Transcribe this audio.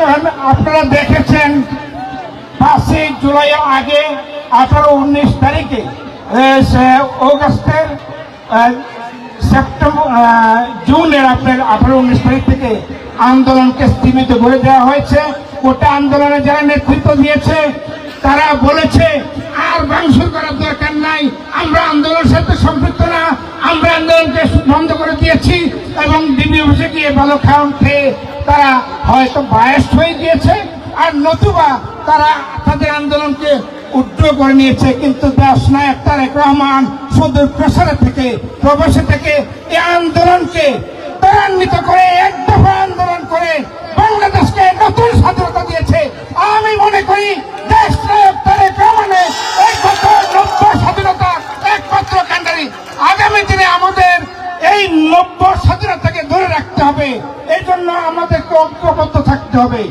আপনারা- আপনারা দেখেছেন পাঁচই জুলাই আগে আঠারো উনিশ তারিখে অগাস্টের সেপ্টেম্বর জুনের আপনার আঠারো উনিশ তারিখ থেকে আন্দোলনকে স্থিমিত করে দেওয়া হয়েছে। ওটা আন্দোলনে যারা নেতৃত্ব দিয়েছে, তারা বলেছে, আর ভাঙচুর করার দরকার নাই। আমরা আন্দোলনের সাথে সম্পৃক্ত না। আমরা আন্দোলনকে বন্ধ করে দিয়েছি এবং ডিবি অফিসে গিয়ে ভালো খাওয়ান খেয়ে তারা হয়তো বায়াস্ট হয়ে গিয়েছে আর নতুবা তারা তাদের আন্দোলনকে উড্র করে নিয়েছে। কিন্তু দেশ নায়ক তারেক রহমান সুদূর প্রসারে থেকে, প্রবাসে থেকে এই আন্দোলনকে ত্বরান্বিত করে, এক দফা আন্দোলন করে বাংলাদেশকে নতুন স্বাধীনতা দিয়েছে। আমি মনে করি দেশ নায়ক তারেক রহমানের একমাত্র নব্য স্বাধীনতা, একমাত্র কান্ডারি। আগামী দিনে আমাদের এই নব্য স্বাধীনতাকে ধরে রাখতে হবে। জন্য আমাদেরকে ঐক্যবদ্ধ থাকতে হবে।